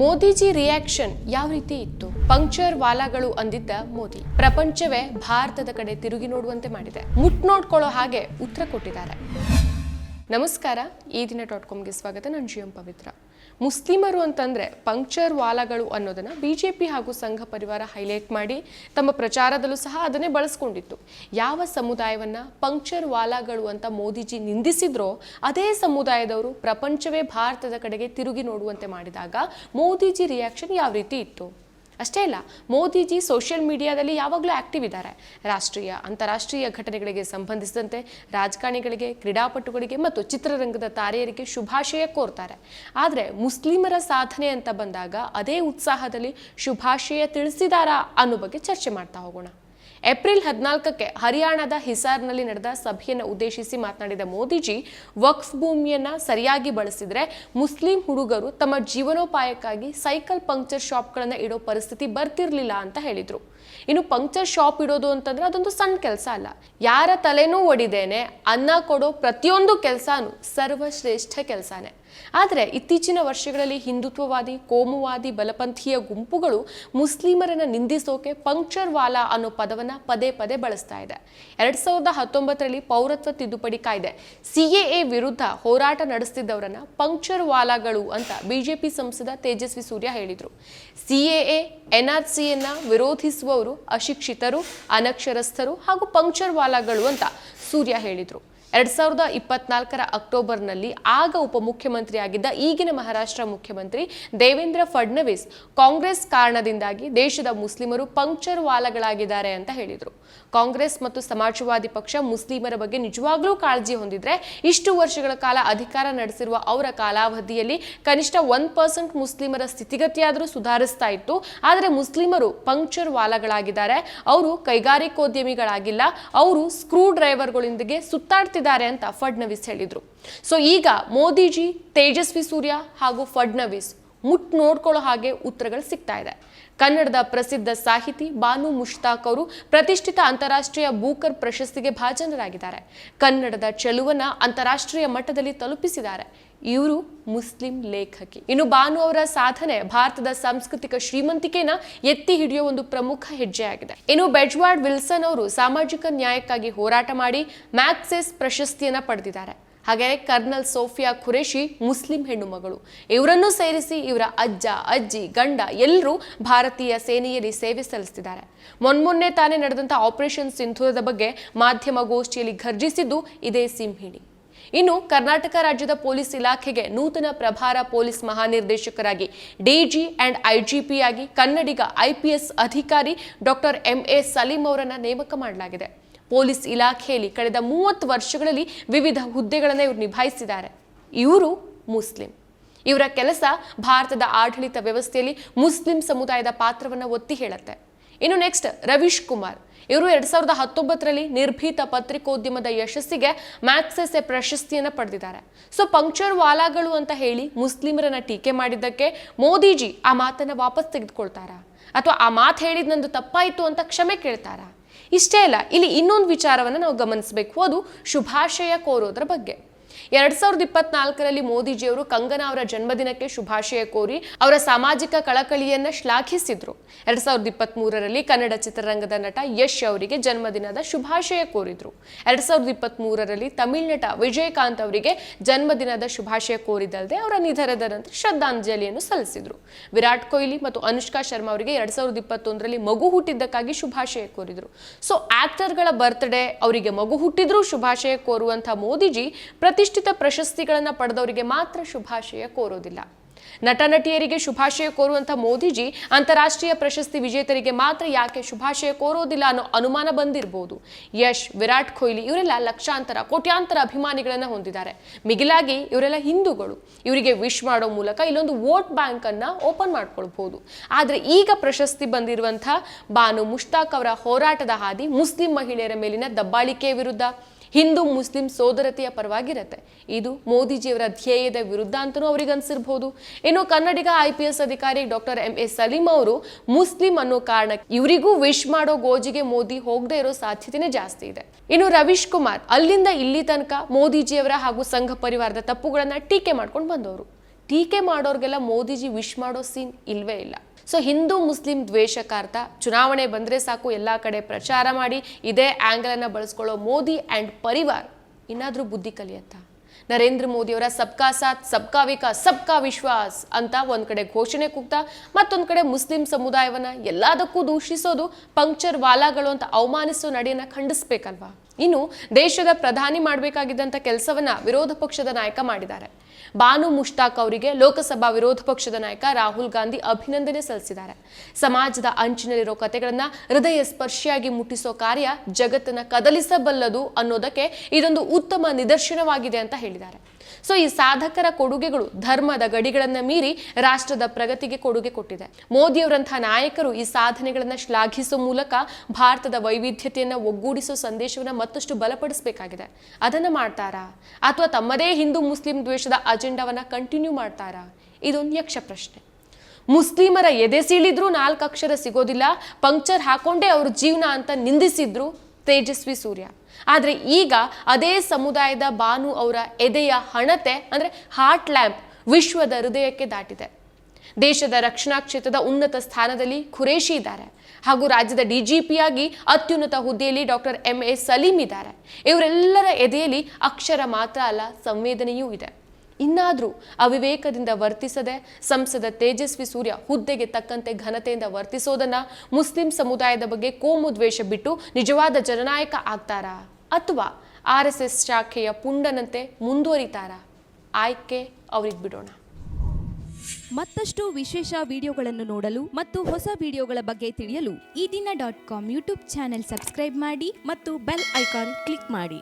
Modiji reaction ಯಾವ ರೀತಿ ಇತ್ತು? ಪಂಕ್ಚರ್ ವಾಲಾಗಳು ಅಂದಿದ್ದ ಮೋದಿ. ಪ್ರಪಂಚವೇ ಭಾರತದ ಕಡೆ ತಿರುಗಿ ನೋಡುವಂತೆ ಮಾಡಿದೆ. ಮುಟ್ ನೋಡ್ಕೊಳ್ಳೋ ಹಾಗೆ ಉತ್ತರ ಕೊಟ್ಟಿದ್ದಾರೆ. ನಮಸ್ಕಾರ, ಈ ದಿನ ಡಾಟ್ ಕಾಮ್ಗೆ ಸ್ವಾಗತ, ನಾನು ಜಿ ಎಂ ಪವಿತ್ರ. ಮುಸ್ಲಿಮರು ಅಂತಂದರೆ ಪಂಕ್ಚರ್ ವಾಲಾಗಳು ಜೆ ಪಿ ಹಾಗೂ ಸಂಘ ಪರಿವಾರ ಹೈಲೈಟ್ ಮಾಡಿ ತಮ್ಮ ಪ್ರಚಾರದಲ್ಲೂ ಸಹ ಅದನ್ನೇ ಬಳಸ್ಕೊಂಡಿತ್ತು. ಯಾವ ಸಮುದಾಯವನ್ನು ಪಂಕ್ಚರ್ ವಾಲಾಗಳು ಅಂತ ಮೋದಿಜಿ ನಿಂದಿಸಿದ್ರೋ, ಅದೇ ಸಮುದಾಯದವರು ಪ್ರಪಂಚವೇ ಭಾರತದ ಕಡೆಗೆ ತಿರುಗಿ ನೋಡುವಂತೆ ಮಾಡಿದಾಗ ಮೋದಿಜಿ ರಿಯಾಕ್ಷನ್ ಯಾವ ರೀತಿ ಇತ್ತು? ಅಷ್ಟೇ ಇಲ್ಲ, ಮೋದಿಜಿ ಸೋಷಿಯಲ್ ಮೀಡಿಯಾದಲ್ಲಿ ಯಾವಾಗಲೂ ಆಕ್ಟಿವ್ ಇದ್ದಾರೆ. ರಾಷ್ಟ್ರೀಯ, ಅಂತಾರಾಷ್ಟ್ರೀಯ ಘಟನೆಗಳಿಗೆ ಸಂಬಂಧಿಸಿದಂತೆ ರಾಜಕಾರಣಿಗಳಿಗೆ, ಕ್ರೀಡಾಪಟುಗಳಿಗೆ ಮತ್ತು ಚಿತ್ರರಂಗದ ತಾರೆಯರಿಗೆ ಶುಭಾಶಯ ಕೋರ್ತಾರೆ. ಆದರೆ ಮುಸ್ಲಿಮರ ಸಾಧನೆ ಅಂತ ಬಂದಾಗ ಅದೇ ಉತ್ಸಾಹದಲ್ಲಿ ಶುಭಾಶಯ ತಿಳಿಸಿದಾರಾ ಅನ್ನೋ ಬಗ್ಗೆ ಚರ್ಚೆ ಮಾಡ್ತಾ ಹೋಗೋಣ. ಏಪ್ರಿಲ್ ಹದಿನಾಲ್ಕಕ್ಕೆ ಹರಿಯಾಣದ ಹಿಸಾರ್ನಲ್ಲಿ ನಡೆದ ಸಭೆಯನ್ನು ಉದ್ದೇಶಿಸಿ ಮಾತನಾಡಿದ ಮೋದಿಜಿ, ವಕ್ಫ್ ಭೂಮಿಯನ್ನ ಸರಿಯಾಗಿ ಬಳಸಿದ್ರೆ ಮುಸ್ಲಿಂ ಹುಡುಗರು ತಮ್ಮ ಜೀವನೋಪಾಯಕ್ಕಾಗಿ ಸೈಕಲ್ ಪಂಕ್ಚರ್ ಶಾಪ್ಗಳನ್ನು ಇಡೋ ಪರಿಸ್ಥಿತಿ ಬರ್ತಿರಲಿಲ್ಲ ಅಂತ ಹೇಳಿದ್ರು. ಇನ್ನು ಪಂಕ್ಚರ್ ಶಾಪ್ ಇಡೋದು ಅಂತಂದ್ರೆ ಅದೊಂದು ಸಣ್ಣ ಕೆಲಸ ಅಲ್ಲ. ಯಾರ ತಲೆನೂ ಒಡಿದೇನೆ, ಅನ್ನ ಕೊಡೋ ಪ್ರತಿಯೊಂದು ಕೆಲಸನೂ ಸರ್ವಶ್ರೇಷ್ಠ ಕೆಲಸನೇ. ಆದರೆ ಇತ್ತೀಚಿನ ವರ್ಷಗಳಲ್ಲಿ ಹಿಂದುತ್ವವಾದಿ, ಕೋಮುವಾದಿ, ಬಲಪಂಥೀಯ ಗುಂಪುಗಳು ಮುಸ್ಲಿಮರನ್ನ ನಿಂದಿಸೋಕೆ ಪಂಕ್ಚರ್ ವಾಲಾ ಅನ್ನೋ ಪದವನ್ನ ಪದೇ ಪದೇ ಬಳಸ್ತಾ ಇದೆ. ಎರಡ್ ಸಾವಿರದ ಹತ್ತೊಂಬತ್ತರಲ್ಲಿ ಪೌರತ್ವ ತಿದ್ದುಪಡಿ ಕಾಯ್ದೆ ಎ ವಿರುದ್ಧ ಹೋರಾಟ ನಡೆಸ್ತಿದ್ದವರನ್ನ ಪಂಕ್ಚರ್ ವಾಲಾಗಳು ಅಂತ ಬಿಜೆಪಿ ಸಂಸದ ತೇಜಸ್ವಿ ಸೂರ್ಯ ಹೇಳಿದ್ರು. ಸಿಎಎ ಎನ್ಆರ್ಸಿಯನ್ನ ವಿರೋಧಿಸುವವರು ಅಶಿಕ್ಷಿತರು ಅನಕ್ಷರಸ್ಥರು ಹಾಗೂ ಪಂಕ್ಚರ್ ವಾಲಾಗಳು ಅಂತ ಸೂರ್ಯ ಹೇಳಿದ್ರು. ಎರಡ್ ಸಾವಿರದ ಇಪ್ಪತ್ನಾಲ್ಕರ ಅಕ್ಟೋಬರ್ನಲ್ಲಿ ಆಗ ಉಪಮುಖ್ಯಮಂತ್ರಿಯಾಗಿದ್ದ ಈಗಿನ ಮಹಾರಾಷ್ಟ್ರ ಮುಖ್ಯಮಂತ್ರಿ ದೇವೇಂದ್ರ ಫಡ್ನವೀಸ್ ಕಾಂಗ್ರೆಸ್ ಕಾರಣದಿಂದಾಗಿ ದೇಶದ ಮುಸ್ಲಿಮರು ಪಂಕ್ಚರ್ ವಾಲಗಳಾಗಿದ್ದಾರೆ ಅಂತ ಹೇಳಿದರು. ಕಾಂಗ್ರೆಸ್ ಮತ್ತು ಸಮಾಜವಾದಿ ಪಕ್ಷ ಮುಸ್ಲಿಮರ ಬಗ್ಗೆ ನಿಜವಾಗ್ಲೂ ಕಾಳಜಿ ಹೊಂದಿದ್ರೆ ಇಷ್ಟು ವರ್ಷಗಳ ಕಾಲ ಅಧಿಕಾರ ನಡೆಸಿರುವ ಅವರ ಕಾಲಾವಧಿಯಲ್ಲಿ ಕನಿಷ್ಠ ಒನ್ ಪರ್ಸೆಂಟ್ ಮುಸ್ಲಿಮರ ಸ್ಥಿತಿಗತಿಯಾದರೂ ಸುಧಾರಿಸ್ತಾ ಇತ್ತು. ಆದರೆ ಮುಸ್ಲಿಮರು ಪಂಕ್ಚರ್ ವಾಲಗಳಾಗಿದ್ದಾರೆ. ಅವರು ಕೈಗಾರಿಕೋದ್ಯಮಿಗಳಾಗಿಲ್ಲ. ಅವರು ಸ್ಕ್ರೂ ಡ್ರೈವರ್ಗಳೊಂದಿಗೆ ಸುತ್ತಾಡ್ತಿದ್ದಾರೆ. ಅಂತ ಫಡ್ನವೀಸ್ ಹೇಳಿದ್ರು. ಸೊ ಈಗ ಮೋದಿಜಿ, ತೇಜಸ್ವಿ ಸೂರ್ಯ ಹಾಗೂ ಫಡ್ನವೀಸ್ ಮುಟ್ ನೋಡ್ಕೊಳ್ಳೋ ಹಾಗೆ ಉತ್ತರಗಳು ಸಿಗ್ತಾ ಇದೆ. ಕನ್ನಡದ ಪ್ರಸಿದ್ಧ ಸಾಹಿತಿ ಬಾನು ಮುಷ್ತಾಕ್ ಅವರು ಪ್ರತಿಷ್ಠಿತ ಅಂತಾರಾಷ್ಟ್ರೀಯ ಬೂಕರ್ ಪ್ರಶಸ್ತಿಗೆ ಭಾಜನರಾಗಿದ್ದಾರೆ. ಕನ್ನಡದ ಚೆಲುವನ್ನ ಅಂತಾರಾಷ್ಟ್ರೀಯ ಮಟ್ಟದಲ್ಲಿ ತಲುಪಿಸಿದ್ದಾರೆ. ಇವರು ಮುಸ್ಲಿಂ ಲೇಖಕಿ. ಇನ್ನು ಬಾನು ಅವರ ಸಾಧನೆ ಭಾರತದ ಸಾಂಸ್ಕೃತಿಕ ಶ್ರೀಮಂತಿಕೆನ ಎತ್ತಿ ಹಿಡಿಯುವ ಒಂದು ಪ್ರಮುಖ ಹೆಜ್ಜೆಯಾಗಿದೆ. ಇನ್ನು ಬೆಜ್ವಾರ್ಡ್ ವಿಲ್ಸನ್ ಅವರು ಸಾಮಾಜಿಕ ನ್ಯಾಯಕ್ಕಾಗಿ ಹೋರಾಟ ಮಾಡಿ ಮ್ಯಾಕ್ಸೆಸ್ ಪ್ರಶಸ್ತಿಯನ್ನ ಪಡೆದಿದ್ದಾರೆ. ಹಾಗೆ ಕರ್ನಲ್ ಸೋಫಿಯಾ ಖುರೇಶಿ ಮುಸ್ಲಿಂ ಹೆಣ್ಣುಮಗಳು ಇವರನ್ನು ಸೇರಿಸಿ ಇವರ ಅಜ್ಜ, ಅಜ್ಜಿ, ಗಂಡ ಎಲ್ಲರೂ ಭಾರತೀಯ ಸೇನೆಯಲ್ಲಿ ಸೇವೆ ಸಲ್ಲಿಸ್ತಿದ್ದಾರೆ. ಮೊನ್ಮೊನ್ನೆ ತಾನೇ ನಡೆದಂತಹ ಆಪರೇಷನ್ ಸಿಂಧೂರದ ಬಗ್ಗೆ ಮಾಧ್ಯಮ ಗೋಷ್ಠಿಯಲ್ಲಿ ಘರ್ಜಿಸಿದ್ದು ಇದೇ ಸಿಂಹಿಣಿ. ಇನ್ನು ಕರ್ನಾಟಕ ರಾಜ್ಯದ ಪೊಲೀಸ್ ಇಲಾಖೆಗೆ ನೂತನ ಪ್ರಭಾರ ಪೊಲೀಸ್ ಮಹಾನಿರ್ದೇಶಕರಾಗಿ ಡಿಜಿ ಅಂಡ್ ಐಜಿಪಿಯಾಗಿ ಕನ್ನಡಿಗ ಐಪಿಎಸ್ ಅಧಿಕಾರಿ ಡಾಕ್ಟರ್ ಎಂಎ ಸಲೀಂ ಅವರನ್ನು ನೇಮಕ ಮಾಡಲಾಗಿದೆ. ಪೊಲೀಸ್ ಇಲಾಖೆಯಲ್ಲಿ ಕಳೆದ ಮೂವತ್ತು ವರ್ಷಗಳಲ್ಲಿ ವಿವಿಧ ಹುದ್ದೆಗಳನ್ನು ಇವರು ನಿಭಾಯಿಸಿದ್ದಾರೆ. ಇವರು ಮುಸ್ಲಿಂ. ಇವರ ಕೆಲಸ ಭಾರತದ ಆಡಳಿತ ವ್ಯವಸ್ಥೆಯಲ್ಲಿ ಮುಸ್ಲಿಂ ಸಮುದಾಯದ ಪಾತ್ರವನ್ನು ಒತ್ತಿ ಹೇಳುತ್ತೆ. ಇನ್ನು ನೆಕ್ಸ್ಟ್ ರವೀಶ್ ಕುಮಾರ್. ಇವರು ಎರಡ್ ಸಾವಿರದ ಹತ್ತೊಂಬತ್ತರಲ್ಲಿ ನಿರ್ಭೀತ ಪತ್ರಿಕೋದ್ಯಮದ ಯಶಸ್ಸಿಗೆ ಮ್ಯಾಕ್ಸೆಸ್ ಪ್ರಶಸ್ತಿಯನ್ನ ಪಡೆದಿದ್ದಾರೆ. ಸೊ ಪಂಕ್ಚರ್ ವಾಲಾಗಳು ಅಂತ ಹೇಳಿ ಮುಸ್ಲಿಮರನ್ನ ಟೀಕೆ ಮಾಡಿದ್ದಕ್ಕೆ ಮೋದಿಜಿ ಆ ಮಾತನ್ನ ವಾಪಸ್ ತೆಗೆದುಕೊಳ್ತಾರ? ಅಥವಾ ಆ ಮಾತು ಹೇಳಿದ ನಂದು ತಪ್ಪಾಯಿತು ಅಂತ ಕ್ಷಮೆ ಕೇಳ್ತಾರಾ? ಇಷ್ಟೇ ಅಲ್ಲ, ಇಲ್ಲಿ ಇನ್ನೊಂದು ವಿಚಾರವನ್ನು ನಾವು ಗಮನಿಸಬೇಕು. ಅದು ಶುಭಾಶಯ ಕೋರೋದ್ರ ಬಗ್ಗೆ. ಎರಡ್ ಸಾವಿರದ ಇಪ್ಪತ್ನಾಲ್ಕರಲ್ಲಿ ಮೋದಿಜಿಯವರು ಕಂಗನಾ ಅವರ ಜನ್ಮದಿನಕ್ಕೆ ಶುಭಾಶಯ ಕೋರಿ ಅವರ ಸಾಮಾಜಿಕ ಕಳಕಳಿಯನ್ನ ಶ್ಲಾಘಿಸಿದ್ರು. ಎರಡ್ ಸಾವಿರದ ಇಪ್ಪತ್ತ್ ಮೂರರಲ್ಲಿ ಕನ್ನಡ ಚಿತ್ರರಂಗದ ನಟ ಯಶ್ ಅವರಿಗೆ ಜನ್ಮದಿನದ ಶುಭಾಶಯ ಕೋರಿದ್ರು. ಎರಡ್ ಸಾವಿರದ ಇಪ್ಪತ್ತ್ ಮೂರರಲ್ಲಿ ತಮಿಳ್ ನಟ ವಿಜಯಕಾಂತ್ ಅವರಿಗೆ ಜನ್ಮದಿನದ ಶುಭಾಶಯ ಕೋರಿದಲ್ಲದೆ ಅವರ ನಿಧನದ ನಂತರ ಶ್ರದ್ಧಾಂಜಲಿಯನ್ನು ಸಲ್ಲಿಸಿದ್ರು. ವಿರಾಟ್ ಕೊಹ್ಲಿ ಮತ್ತು ಅನುಷ್ಕಾ ಶರ್ಮಾ ಅವರಿಗೆ ಎರಡ್ ಸಾವಿರದ ಇಪ್ಪತ್ತೊಂದರಲ್ಲಿ ಮಗು ಹುಟ್ಟಿದ್ದಕ್ಕಾಗಿ ಶುಭಾಶಯ ಕೋರಿದ್ರು. ಸೊ ಆಕ್ಟರ್ಗಳ ಬರ್ತ್ಡೇ ಅವರಿಗೆ ಮಗು ಹುಟ್ಟಿದ್ರು ಶುಭಾಶಯ ಕೋರುವಂತಹ ಮೋದಿಜಿ ಪ್ರತಿಷ್ಠಿತ ಪ್ರಶಸ್ತಿಗಳನ್ನು ಪಡೆದವರಿಗೆ ಮಾತ್ರ ಶುಭಾಶಯ ಕೋರೋದಿಲ್ಲ. ನಟ, ನಟಿಯರಿಗೆ ಶುಭಾಶಯ ಕೋರುವಂಥ ಮೋದಿಜಿ ಅಂತಾರಾಷ್ಟ್ರೀಯ ಪ್ರಶಸ್ತಿ ವಿಜೇತರಿಗೆ ಮಾತ್ರ ಯಾಕೆ ಶುಭಾಶಯ ಕೋರೋದಿಲ್ಲ ಅನ್ನೋ ಅನುಮಾನ ಬಂದಿರಬಹುದು ಯಶ್, ವಿರಾಟ್ ಕೊಹ್ಲಿ ಇವರೆಲ್ಲ ಲಕ್ಷಾಂತರ, ಕೋಟ್ಯಾಂತರ ಅಭಿಮಾನಿಗಳನ್ನ ಹೊಂದಿದ್ದಾರೆ. ಮಿಗಿಲಾಗಿ ಇವರೆಲ್ಲ ಹಿಂದೂಗಳು. ಇವರಿಗೆ ವಿಶ್ ಮಾಡೋ ಮೂಲಕ ಇಲ್ಲೊಂದು ವೋಟ್ ಬ್ಯಾಂಕ್ ಅನ್ನ ಓಪನ್ ಮಾಡ್ಕೊಳ್ಬಹುದು ಆದ್ರೆ ಈಗ ಪ್ರಶಸ್ತಿ ಬಂದಿರುವಂಥ ಬಾನು ಮುಷ್ತಾಕ್ ಅವರ ಹೋರಾಟದ ಹಾದಿ ಮುಸ್ಲಿಂ ಮಹಿಳೆಯರ ಮೇಲಿನ ದಬ್ಬಾಳಿಕೆ ವಿರುದ್ಧ. ಹಿಂದೂ ಮುಸ್ಲಿಂ ಸೋದರತೆಯ ಪರವಾಗಿರುತ್ತೆ. ಇದು ಮೋದಿಜಿಯವರ ಧ್ಯೇಯದ ವಿರುದ್ಧ ಅಂತಲೂ ಅವರಿಗೆ ಅನ್ಸಿರ್ಬೋದು. ಇನ್ನು ಕನ್ನಡಿಗ ಐ ಪಿ ಎಸ್ ಅಧಿಕಾರಿ ಡಾಕ್ಟರ್ ಎಂ ಎಸ್ ಸಲೀಂ ಅವರು, ಮುಸ್ಲಿಂ ಅನ್ನೋ ಕಾರಣಕ್ಕೆ ಇವರಿಗೂ ವಿಶ್ ಮಾಡೋ ಗೋಜಿಗೆ ಮೋದಿ ಹೋಗದೆ ಇರೋ ಸಾಧ್ಯತೆನೇ ಜಾಸ್ತಿ ಇದೆ. ಇನ್ನು ರವೀಶ್ ಕುಮಾರ್, ಅಲ್ಲಿಂದ ಇಲ್ಲಿ ತನಕ ಮೋದಿಜಿಯವರ ಹಾಗೂ ಸಂಘ ಪರಿವಾರದ ತಪ್ಪುಗಳನ್ನ ಟೀಕೆ ಮಾಡ್ಕೊಂಡು ಬಂದವರು. ಟೀಕೆ ಮಾಡೋರ್ಗೆಲ್ಲ ಮೋದಿಜಿ ವಿಶ್ ಮಾಡೋ ಸೀನ್ ಇಲ್ವೇ ಇಲ್ಲ. ಸೊ ಹಿಂದೂ ಮುಸ್ಲಿಂ ದ್ವೇಷಕಾರ್ಥ ಚುನಾವಣೆ ಬಂದರೆ ಸಾಕು ಎಲ್ಲ ಕಡೆ ಪ್ರಚಾರ ಮಾಡಿ ಇದೇ ಆ್ಯಂಗಲನ್ನು ಬಳಸ್ಕೊಳ್ಳೋ ಮೋದಿ ಆ್ಯಂಡ್ ಪರಿವಾರ್ ಇನ್ನಾದರೂ ಬುದ್ಧಿ ಕಲಿಯತ್ತಾ ನರೇಂದ್ರ ಮೋದಿಯವರ ಸಬ್ಕಾ ಸಾಥ್ ಸಬ್ಕಾ ವಿಕಾಸ್ ಸಬ್ಕಾ ವಿಶ್ವಾಸ್ ಅಂತ ಒಂದು ಕಡೆ ಘೋಷಣೆ ಕೂಗ್ತಾ ಮತ್ತೊಂದು ಕಡೆ ಮುಸ್ಲಿಂ ಸಮುದಾಯವನ್ನು ಎಲ್ಲದಕ್ಕೂ ದೂಷಿಸೋದು ಪಂಕ್ಚರ್ ವಾಲಾಗಳು ಅಂತ ಅವಮಾನಿಸೋ ನಡೆಯನ್ನು ಖಂಡಿಸ್ಬೇಕಲ್ವಾ ಇನ್ನು ದೇಶದ ಪ್ರಧಾನಿ ಮಾಡಬೇಕಾಗಿದ್ದಂಥ ಕೆಲಸವನ್ನ ವಿರೋಧ ಪಕ್ಷದ ನಾಯಕ ಮಾಡಿದ್ದಾರೆ. ಬಾನು ಮುಷ್ತಾಕ್ ಅವರಿಗೆ ಲೋಕಸಭಾ ವಿರೋಧ ಪಕ್ಷದ ನಾಯಕ ರಾಹುಲ್ ಗಾಂಧಿ ಅಭಿನಂದನೆ ಸಲ್ಲಿಸಿದ್ದಾರೆ. ಸಮಾಜದ ಅಂಚಿನಲ್ಲಿರೋ ಕತೆಗಳನ್ನ ಹೃದಯ ಸ್ಪರ್ಶಿಯಾಗಿ ಮುಟ್ಟಿಸೋ ಕಾರ್ಯ ಜಗತ್ತನ್ನ ಕದಲಿಸಬಲ್ಲದು ಅನ್ನೋದಕ್ಕೆ ಇದೊಂದು ಉತ್ತಮ ನಿದರ್ಶನವಾಗಿದೆ ಅಂತ ಹೇಳಿದ್ದಾರೆ. ಸೊ ಈ ಸಾಧಕರ ಕೊಡುಗೆಗಳು ಧರ್ಮದ ಗಡಿಗಳನ್ನ ಮೀರಿ ರಾಷ್ಟ್ರದ ಪ್ರಗತಿಗೆ ಕೊಡುಗೆ ಕೊಟ್ಟಿದೆ. ಮೋದಿಯವರಂತಹ ನಾಯಕರು ಈ ಸಾಧನೆಗಳನ್ನ ಶ್ಲಾಘಿಸುವ ಮೂಲಕ ಭಾರತದ ವೈವಿಧ್ಯತೆಯನ್ನ ಒಗ್ಗೂಡಿಸೋ ಸಂದೇಶವನ್ನ ಮತ್ತಷ್ಟು ಬಲಪಡಿಸಬೇಕಾಗಿದೆ. ಅದನ್ನ ಮಾಡ್ತಾರಾ? ಅಥವಾ ತಮ್ಮದೇ ಹಿಂದೂ ಮುಸ್ಲಿಂ ದ್ವೇಷದ ಅಜೆಂಡಾವನ್ನ ಕಂಟಿನ್ಯೂ ಮಾಡ್ತಾರಾ? ಇದೊಂದು ಯಕ್ಷ ಪ್ರಶ್ನೆ. ಮುಸ್ಲಿಮರ ಎದೆ ಸೀಳಿದ್ರೂ ನಾಲ್ಕು ಅಕ್ಷರ ಸಿಗೋದಿಲ್ಲ, ಪಂಕ್ಚರ್ ಹಾಕೊಂಡೇ ಅವ್ರ ಜೀವನ ಅಂತ ನಿಂದಿಸಿದ್ರು ತೇಜಸ್ವಿ ಸೂರ್ಯ. ಆದರೆ ಈಗ ಅದೇ ಸಮುದಾಯದ ಬಾನು ಅವರ ಎದೆಯ ಹಣತೆ, ಅಂದರೆ ಹಾರ್ಟ್ ಲ್ಯಾಂಪ್ ವಿಶ್ವದ ಹೃದಯಕ್ಕೆ ದಾಟಿದೆ. ದೇಶದ ರಕ್ಷಣಾ ಕ್ಷೇತ್ರದ ಉನ್ನತ ಸ್ಥಾನದಲ್ಲಿ ಖುರೇಶಿ ಇದ್ದಾರೆ. ಹಾಗೂ ರಾಜ್ಯದ ಡಿಜಿಪಿಯಾಗಿ ಅತ್ಯುನ್ನತ ಹುದ್ದೆಯಲ್ಲಿ ಡಾಕ್ಟರ್ ಎಂ ಎ ಸಲೀಂ ಇದ್ದಾರೆ. ಇವರೆಲ್ಲರ ಎದೆಯಲ್ಲಿ ಅಕ್ಷರ ಮಾತ್ರ ಅಲ್ಲ, ಸಂವೇದನೆಯೂ ಇದೆ. ಇನ್ನಾದರೂ ಅವಿವೇಕದಿಂದ ವರ್ತಿಸದೆ ಸಂಸದ ತೇಜಸ್ವಿ ಸೂರ್ಯ ಹುದ್ದೆಗೆ ತಕ್ಕಂತೆ ಘನತೆಯಿಂದ ವರ್ತಿಸೋದನ್ನ ಮುಸ್ಲಿಂ ಸಮುದಾಯದ ಬಗ್ಗೆ ಕೋಮು ದ್ವೇಷ ಬಿಟ್ಟು ನಿಜವಾದ ಜನನಾಯಕ ಆಗ್ತಾರಾ? ಅಥವಾ ಆರ್ ಎಸ್ ಎಸ್ ಶಾಖೆಯ ಪುಂಡನಂತೆ ಮುಂದುವರಿತಾರಾ? ಆಯ್ಕೆ ಅವ್ರಿಗೆ ಬಿಡೋಣ. ಮತ್ತಷ್ಟು ವಿಶೇಷ ವಿಡಿಯೋಗಳನ್ನು ನೋಡಲು ಮತ್ತು ಹೊಸ ವಿಡಿಯೋಗಳ ಬಗ್ಗೆ ತಿಳಿಯಲು Eedina dot com YouTube channel subscribe ಮಾಡಿ ಮತ್ತು ಬೆಲ್ ಐಕಾನ್ ಕ್ಲಿಕ್ ಮಾಡಿ.